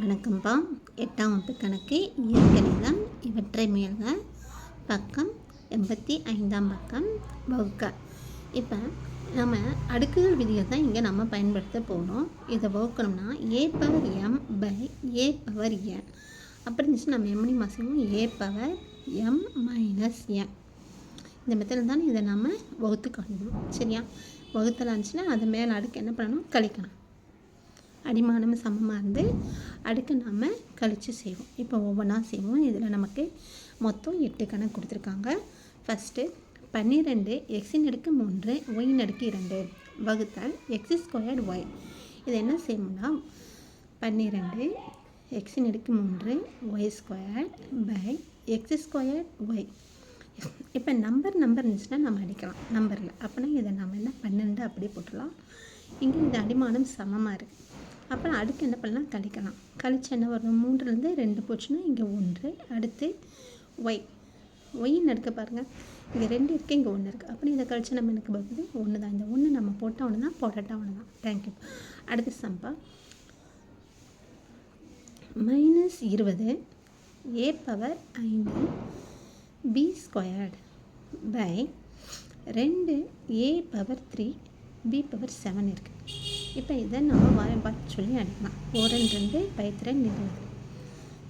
வணக்கம்ப்பா எட்டாம் வகுப்பு கணக்கு இயற்கணிதம். இவற்றை மேல்க பக்கம் எண்பத்தி ஐந்தாம் பக்கம் வகுக்க. இப்போ நம்ம அடுக்குகள் விதிகள் தான் இங்கே நம்ம பயன்படுத்த போகிறோம் இதை வகுக்கணும்னா A power M by A power N அப்படி இருந்துச்சு நம்ம எம்னி மாசமும் A power M minus N இந்த மெத்தடில் தான் இதை நம்ம வகுத்து காணணும் சரியா? வகுத்தலாம் இருந்துச்சுன்னா அது மேலே அடுக்கு என்ன பண்ணணும்? கழிக்கணும். அடிமானம் சமமாக இருந்து அடுக்கு நாம் கழித்து செய்வோம். இப்போ ஒவ்வொன்றா செய்வோம். இதில் நமக்கு மொத்தம் எட்டு கணக்கு கொடுத்துருக்காங்க. ஃபஸ்ட்டு பன்னிரெண்டு எக்ஸின் அடுக்கு மூன்று ஒயின் அடுக்கு இரண்டு. வகுத்தல் எக்ஸ் ஸ்கொயர்டு ஒய் இது என்ன செய்யணும்னா பன்னிரெண்டு எக்ஸின் அடுக்கு மூன்று Y square by X squared Y இப்போ நம்பர் நம்பர் இருந்துச்சுன்னா நம்ம அடிக்கலாம். நம்பரில் அப்படின்னா இதை நம்ம என்ன பன்னெண்டு அப்படியே போட்டுடலாம். இங்கே இந்த அடிமானம் சமமாக இருக்குது அப்புறம் அடுக்கு என்ன பண்ணலாம்? கழிக்கலாம். கழிச்சு என்ன வரும் மூன்றுலேருந்து ரெண்டு போச்சுன்னா இங்கே ஒன்று அடுத்து ஒய் ஒய்ன்னு எடுக்க பாருங்கள் இங்கே ரெண்டு இருக்குது இங்கே ஒன்று இருக்குது அப்படி இதை கழிச்சு நம்ம எனக்கு பார்க்குறது ஒன்று தான். இந்த ஒன்று நம்ம போட்டால் ஒன்று தான் போட்டாட்டா ஒன்று தான். தேங்க்யூ அடுத்து சம்பா. மைனஸ் இருபது ஏ பவர் ஐந்து பி ஸ்கொயர்டு பை ரெண்டு A power three B power seven இருக்குது இப்போ இதை நம்ம வாரம் பார்த்து சொல்லி அடிக்கலாம். ஒரு ரெண்டு பயத்திரன் இருபது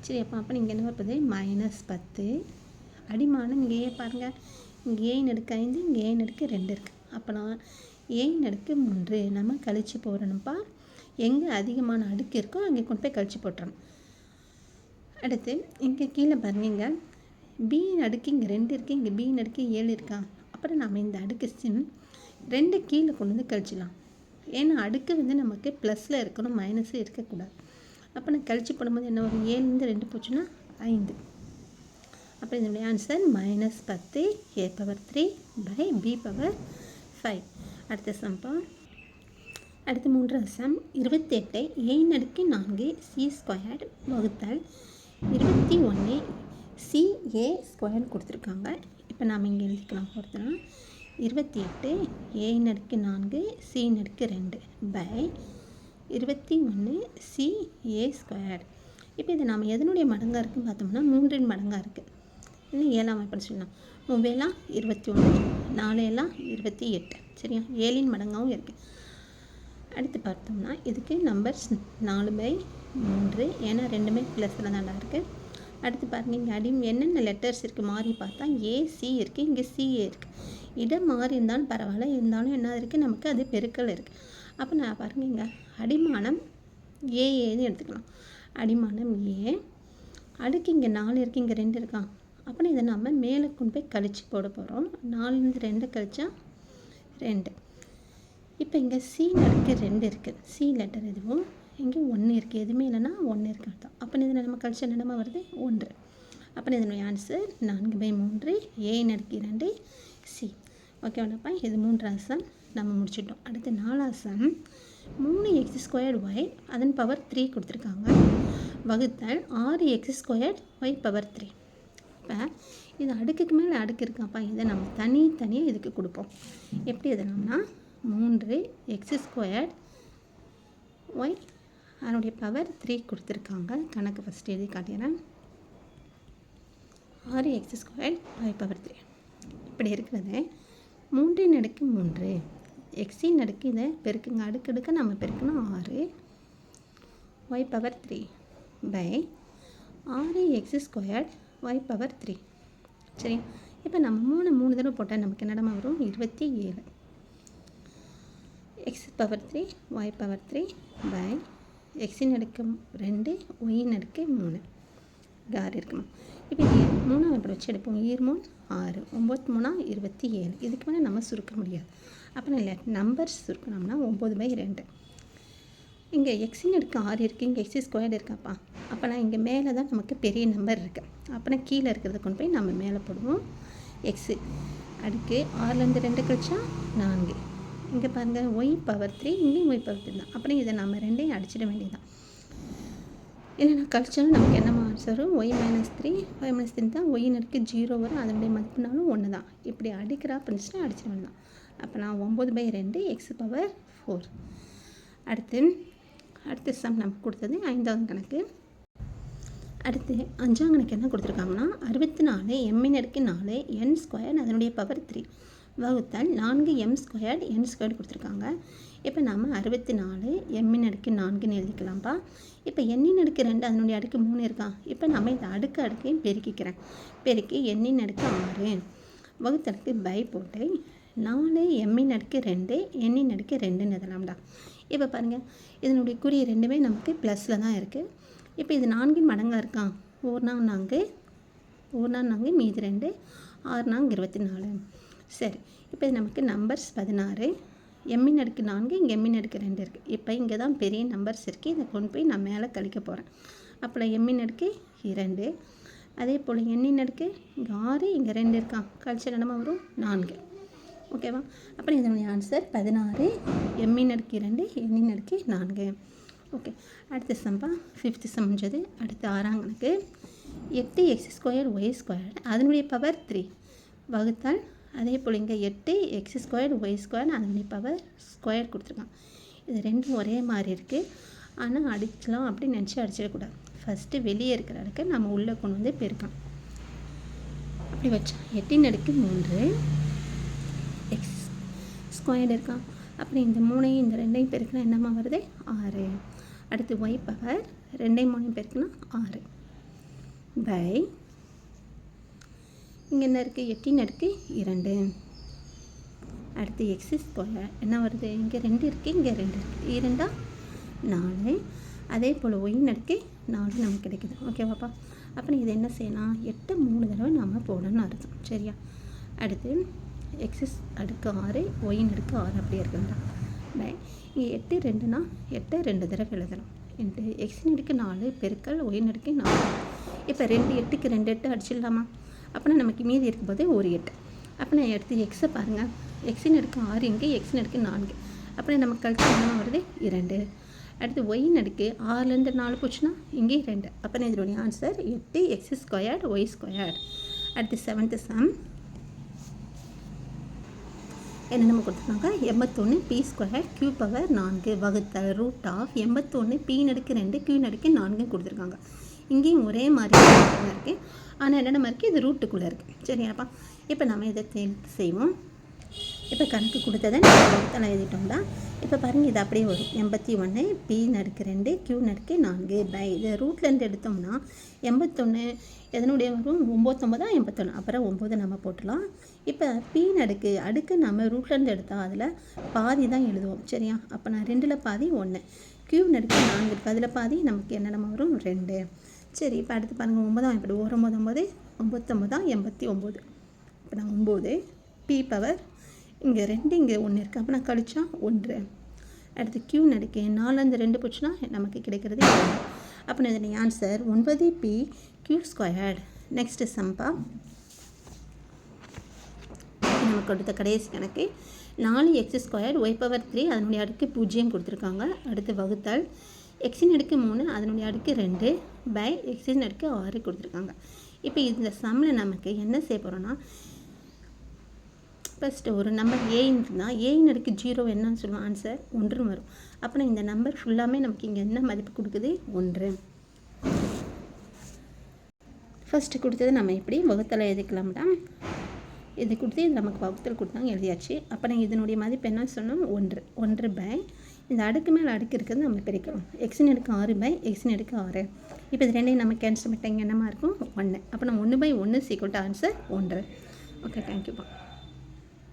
சரி அப்போ அப்போ இங்கே என்ன வருது மைனஸ் பத்து. அடிமானம் இங்கேயே பாருங்கள் இங்கே ஏன் எடுக்க ஐந்து இங்கே ஏன் அடுக்கு ரெண்டு இருக்குது அப்போனா ஏன் அடுக்கு மூன்று. நம்ம கழித்து போடணும்ப்பா எங்கே அதிகமான அடுக்கு இருக்கோ அங்கே கொண்டு போய் கழித்து போட்டுறணும். அடுத்து இங்கே கீழே பாருங்க பி அடுக்கு இங்கே ரெண்டு இருக்குது இங்கே பி அடுக்கு ஏழு இருக்கா? அப்புறம் நம்ம இந்த அடுக்கு சிம் ரெண்டு கீழே கொண்டு வந்து கழிச்சிடலாம். ஏன்னா அடுக்கு வந்து நமக்கு ப்ளஸில் இருக்கணும் மைனஸு இருக்கக்கூடாது. அப்போ நான் கழிச்சு போடும்போது என்ன வரும்? ஏழுலேருந்து ரெண்டு போச்சுன்னா ஐந்து. அப்போ இதனுடைய ஆன்சர் மைனஸ் பத்து A power three by B power five அடுத்த சம்பா அடுத்து மூன்றாவது சம் இருபத்தெட்டை ஏன் அடுக்கு நான்கு சி ஸ்கொயர்டு வகுத்தல் இருபத்தி ஒன்று சிஏ ஸ்கொயர் கொடுத்துருக்காங்க. இப்போ நாம் இங்கே எழுதிக்கலாம் பொறுத்தனா இருபத்தி எட்டு ஏ நடுக்கு நான்கு சி நடுக்கு ரெண்டு பை இருபத்தி ஒன்று சி ஏ ஸ்கொயர். இப்போ இது நாம் எதனுடைய மடங்காக இருக்குன்னு பார்த்தோம்னா மூன்றின் மடங்காக இருக்குது இன்னும் ஏழாம் எப்படி சொல்லலாம்? மூவேலாம் இருபத்தி ஒன்று நாலேலாம் இருபத்தி எட்டு. சரியா? ஏழின் மடங்காகவும் இருக்குது அடுத்து பார்த்தோம்னா இதுக்கு நம்பர்ஸ் நாலு பை மூன்று ஏன்னா ரெண்டுமே ப்ளஸில் தான்டா இருக்குது அடுத்து பாருங்க இங்கே அடி என்னென்ன லெட்டர்ஸ் இருக்குது மாறி பார்த்தா ஏசி இருக்குது இங்கே சிஏ இருக்குது இடம் மாறி இருந்தாலும் பரவாயில்ல இருந்தாலும் என்ன இருக்குது நமக்கு அது பெருக்கல் இருக்குது அப்போ நான் பாருங்க இங்கே அடிமானம் ஏஏன்னு எடுத்துக்கலாம். அடிமானம் ஏ அடுக்கு இங்கே நாலு இருக்குது இங்கே ரெண்டு இருக்கா? அப்புறம் இதை நம்ம மேலே கொண்டு போய் கழித்து போட போகிறோம் நாலுலேருந்து ரெண்டு கழிச்சா ரெண்டு. இப்போ இங்கே சி நடுக்கு ரெண்டு இருக்குது சி லெட்டர் எதுவும் இங்கே ஒன்று இருக்குது எதுவுமே இல்லைன்னா ஒன்று இருக்குது அர்த்தம். அப்போ இது நம்ம கழிச்ச என்னமா வருது? ஒன்று. அப்போ இதனுடைய ஆன்சர் நான்கு பை மூன்று. ஏ நடுக்கு இரண்டு. சி ஓகேவாப்பா இது மூன்றாவது சம் நம்ம முடிச்சிட்டோம். அடுத்து நாலாவது சம் மூணு எக்ஸ் ஸ்கொயர்டு ஒய் அதன் பவர் த்ரீ கொடுத்துருக்காங்க. வகுத்தல் ஆறு X squared Y power three இப்போ இது அடுக்குக்கு மேலே அடுக்கு இருக்காப்பா இதை நம்ம தனி தனியாக இதுக்கு கொடுப்போம். எப்படி எதுனோம்னா மூன்று எக்ஸ் ஸ்கொயர்ட் ஒய் அதனுடைய பவர் த்ரீ கொடுத்துருக்காங்க. கணக்கு ஃபஸ்ட்டு எழுதி காட்டிடுறேன். ஆறு X square Y power three இப்படி இருக்கிறது. மூன்றின் அடுக்கு மூன்று. எக்ஸின் அடுக்கு இதை பெருக்குங்க. அடுக்கு அடுக்க நம்ம பெருக்கணும் ஆறு. ஒய் பவர் த்ரீ பை ஆறு X squared Y power three சரி இப்போ நம்ம மூணு மூணு தடவை போட்டால் நமக்கு என்னடமா வரும்? இருபத்தி ஏழு. X power three Y power three by எக்ஸின் அடுக்கு ரெண்டு ஒயின் அடுக்கு மூணு. ஆறு இருக்குமா? இப்போ இது மூணாம் வச்சு எடுப்போம். ஈர் மூணு ஆறு ஒம்பது மூணா இருபத்தி ஏழு. இதுக்கு மேலே நம்ம சுருக்க முடியாது. அப்போ இல்லை நம்பர்ஸ் சுருக்கணும்னா ஒம்பது பை ரெண்டு. இங்கே எக்ஸின் அடுக்கு ஆறு இருக்குது இங்கே எக்ஸி ஸ்கொயர்டு இருக்காப்பா. அப்போனா இங்கே மேலே தான் நமக்கு பெரிய நம்பர் இருக்குது அப்போனா கீழே இருக்கிறத கொண்டு போய் நம்ம மேலே போடுவோம். எக்ஸு அடுக்கு ஆறுலேருந்து ரெண்டு கழிச்சா நான்கு. இங்கே பாருங்கள் ஒய் பவர் த்ரீ இங்கேயும் ஒய் பவர் த்ரீ தான். அப்புறம் இதை நம்ம ரெண்டையும் அடிச்சிட வேண்டியதான் இல்லைனா கழிச்சாலும் நமக்கு என்ன ஆன்சர் வரும்? Y minus three Y minus three தான். ஒய்னு இருக்குது ஜீரோ வரும். அதனுடைய மதிப்புனாலும் ஒன்று தான் இப்படி அடிக்கிறா இருந்துச்சுன்னா அடிச்சிட வேண்டாம் அப்போ நான் ஒம்பது பை ரெண்டு எக்ஸ் பவர் ஃபோர் அடுத்து அடுத்த சம் நமக்கு கொடுத்தது ஐந்தாவது கணக்கு. அடுத்து அஞ்சாம் கணக்கு என்ன கொடுத்துருக்காங்கன்னா அறுபத்தி நாலு எம்மின் அடுக்கு நாலு என் ஸ்கொயர் அதனுடைய பவர் த்ரீ வகுத்தால் நான்கு எம் ஸ்கொயர்ட் என் ஸ்கொயர்டு கொடுத்துருக்காங்க. இப்போ நாம் அறுபத்தி நாலு எம்மின் அடுக்கு நான்குன்னு எழுதிக்கலாம்ப்பா. இப்போ எண்ணின் அடுக்கு ரெண்டு அதனுடைய அடுக்கு மூணு இருக்கா? இப்போ நம்ம இந்த அடுக்கு அடுக்கையும் பெருக்கிக்கிறேன். பெருக்கி எண்ணின் அடுக்கு ஆறு. வகுத்தடுக்கு பை போட்டு நாலு எம்மின் அடுக்கு ரெண்டு எண்ணின் அடுக்கு ரெண்டுன்னு எழுதலாம்டா. இப்போ பாருங்கள் இதனுடைய குறி ரெண்டுமே நமக்கு ப்ளஸில் தான் இருக்குது இப்போ இது நான்கின் மடங்காக இருக்கான் ஒரு நாள் நான்கு ஒரு நாள் நான்கு மீதி ரெண்டு ஆறு நான்கு இருபத்தி நாலு சரி. இப்போ நமக்கு நம்பர்ஸ் பதினாறு எம்மின் அடுக்கு நான்கு இங்கே எம்மின் அடுக்கு ரெண்டு இருக்குது இப்போ இங்கே தான் பெரிய நம்பர்ஸ் இருக்குது இதை கொண்டு போய் நான் மேலே கழிக்க போகிறேன் அப்புறம் எம்மின் அடுக்கு இரண்டு அதே போல் எண்ணின் அடுக்கு இங்கே ஆறு இங்கே ரெண்டு இருக்கான் கழிச்ச இடமா வரும்? நான்கு. ஓகேவா அப்புறம் இதனுடைய ஆன்சர் பதினாறு எம்மின் அடுக்கு இரண்டு எண்ணின் அடுக்கு நான்கு. ஓகே அடுத்த சம்பா ஃபிஃப்த்து சமைஞ்சது. அடுத்து ஆறாம் கணக்கு. எட்டு எக்ஸ் ஸ்கொயர் ஒய் ஸ்கொயர் அதனுடைய பவர் த்ரீ வகுத்தால் அதே போல் இங்கே எட்டு எக்ஸ் ஸ்கொயர் ஒய் ஸ்கொயர் அதனுடைய பவர் ஸ்கொயர் கொடுத்துருக்கான். இது ரெண்டும் ஒரே மாதிரி இருக்குது ஆனால் அடிக்கலாம் அப்படின்னு நினச்சி அடிச்சிடக்கூடாது ஃபஸ்ட்டு வெளியே இருக்கிற அடுக்கு நம்ம உள்ளே கொண்டு வந்து பெருக்கலாம். அப்படி வச்சோம் எட்டின் அடுக்கு மூன்று எக்ஸ் ஸ்கொயர் இருக்கான் அப்புறம் இந்த மூணையும் இந்த ரெண்டையும் பெருக்கினா என்னம்மா வருது? ஆறு. அடுத்து ஒய் பவர் ரெண்டையும் மூணையும் பெருக்கினா ஆறு. பை இங்கே என்ன இருக்குது எட்டின் அடுக்கு இரண்டு. அடுத்து எக்ஸஸ் போல். என்ன வருது? இங்கே ரெண்டு இருக்குது இங்கே ரெண்டு இருக்குது இரண்டா? நாலு. அதே போல் ஒயின் அடுக்கு நாலு நமக்கு கிடைக்குது. ஓகேவாப்பா அப்புறம் இது என்ன செய்யலாம் எட்டு மூணு தடவை நாம் போடணும்னு அர்த்தம். சரியா? அடுத்து எக்ஸஸ் அடுக்கு ஆறு ஒயின் அடுக்கு ஆறு அப்படியே இருக்குங்களா பை இங்கே எட்டு ரெண்டுனா எட்டை ரெண்டு தடவை எழுதலாம் எட்டு எக்ஸின் அடுக்கு நாலு பெருக்கல் ஒயின் அடுக்கு நாலு. இப்போ ரெண்டு எட்டுக்கு ரெண்டு எட்டு அடிச்சிடலாமா? அப்படின்னா நமக்கு மீதி இருக்கும்போது ஒரு எட்டு. அப்போ நான் எடுத்து எக்ஸை பாருங்கள் எக்ஸின் அடுக்கு ஆறு இங்கே எக்ஸின் அடுக்கு நான்கு. அப்படின்னா நமக்கு கழிச்சு என்ன வருது? இரண்டு. அடுத்து ஒயின் அடுக்கு ஆறுலேருந்து நாலு போச்சுன்னா இங்கே ரெண்டு அப்போ இதனுடைய ஆன்சர் எட்டு எக்ஸ் ஸ்கொயர்டு ஒய் ஸ்கொயர்டு அடுத்து செவன்த்து சம் என்ன நம்ம கொடுத்துருக்காங்க? எண்பத்தொன்று பி ஸ்கொயர் கியூ பவர் நான்கு வகுத்தல் ரூட் ஆஃப் எண்பத்தொன்று பி நடுக்கு ரெண்டு கியூ நடுக்கு நான்கு கொடுத்துருக்காங்க. இங்கேயும் ஒரே மாதிரி இருக்குது ஆனால் என்ன நம்ம இருக்குது இது ரூட்டுக்குள்ளே இருக்குது சரியாப்பா? இப்போ நம்ம இதை சேர்த்து செய்வோம். இப்போ கணக்கு கொடுத்ததை நம்ம வகுத்தல் எழுதிட்டோம்னா இப்போ பாருங்கள் இது அப்படியே வரும். எண்பத்தி ஒன்று பி நடுக்கு ரெண்டு கியூ நடுக்கு நான்கு. பை இது ரூட்லேருந்து எடுத்தோம்னா எண்பத்தொன்று எதனுடைய வரும்? ஒம்போத்தொம்பதா எண்பத்தொன்று அப்புறம் ஒம்பது நம்ம போட்டுடலாம். இப்போ பி நடுக்கு அடுக்கு நம்ம ரூட்லேருந்து எடுத்தால் அதில் பாதி தான் எழுதுவோம். சரியா? அப்போ நான் ரெண்டில் பாதி ஒன்று கியூ நடுக்கு நான்கு. இருக்குது அதில் பாதி நமக்கு என்னென்ன நம்ம வரும்? ரெண்டு. சரி இப்போ அடுத்து பாருங்கள் ஒம்பதாம் இப்படி ஒரு ஒம்பது ஒம்பது ஒம்பத்தொம்பதா எண்பத்தி ஒம்பது இப்போ நான் ஒம்பது பி பவர் இங்கே ரெண்டு இங்கே ஒன்று இருக்குது அப்போ நான் கழிச்சா ஒன்று. அடுத்து கியூ நாலு நாலுலேருந்து ரெண்டு போச்சுன்னா நமக்கு கிடைக்கிறது அப்போ நான் இதனை ஆன்சர் ஒன்பது பி கியூ ஸ்கொயர்டு நெக்ஸ்ட்டு சம்பா நமக்கு அடுத்த கடைசி கணக்கு. நாலு X square Y power three அதனுடைய அடுக்கு பூஜ்ஜியம் கொடுத்துருக்காங்க. அடுத்து வகுத்தால். எக்ஸின் அடுக்கு மூணு அதனுடைய அடுக்கு ரெண்டு. பை எக்ஸின் அடுக்கு ஆறு கொடுத்துருக்காங்க. இப்போ இந்த சம்மில் நமக்கு என்ன செய்ய போகிறோன்னா ஃபஸ்ட்டு ஒரு நம்பர் ஏன்னு இருந்தால் ஏன்னு அடுக்கு ஜீரோ என்னன்னு சொல்லுவோம் ஆன்சர் ஒன்றுன்னு வரும். அப்புறம் இந்த நம்பர் ஃபுல்லாமே நமக்கு இங்கே என்ன மதிப்பு கொடுக்குது? ஒன்று. ஃபஸ்ட்டு கொடுத்தது நம்ம எப்படி வகுத்தில் எழுதிக்கலாம்டா இது கொடுத்து இது நமக்கு வகுத்தல் கொடுத்தாங்க எழுதியாச்சு. அப்புறம் இதனுடைய மதிப்பு என்ன சொன்னோம்? ஒன்று. ஒன்று பை இந்த அடுக்கு மேலே அடுக்கு இருக்கிறது நம்ம பிரிக்கிறோம். எக்ஸின் எடுக்க ஆறு பை எக்ஸின் எடுக்க ஆறு. இப்போ இது ரெண்டையும் நம்ம கேன்சல் பண்ணிட்டாங்க என்னமா இருக்கும்? ஒன்று அப்போ நம்ம ஒன்று பை ஒன்று சீக்கிரம் ஆன்சர் ஒன்று. ஓகே தேங்க்யூப்பா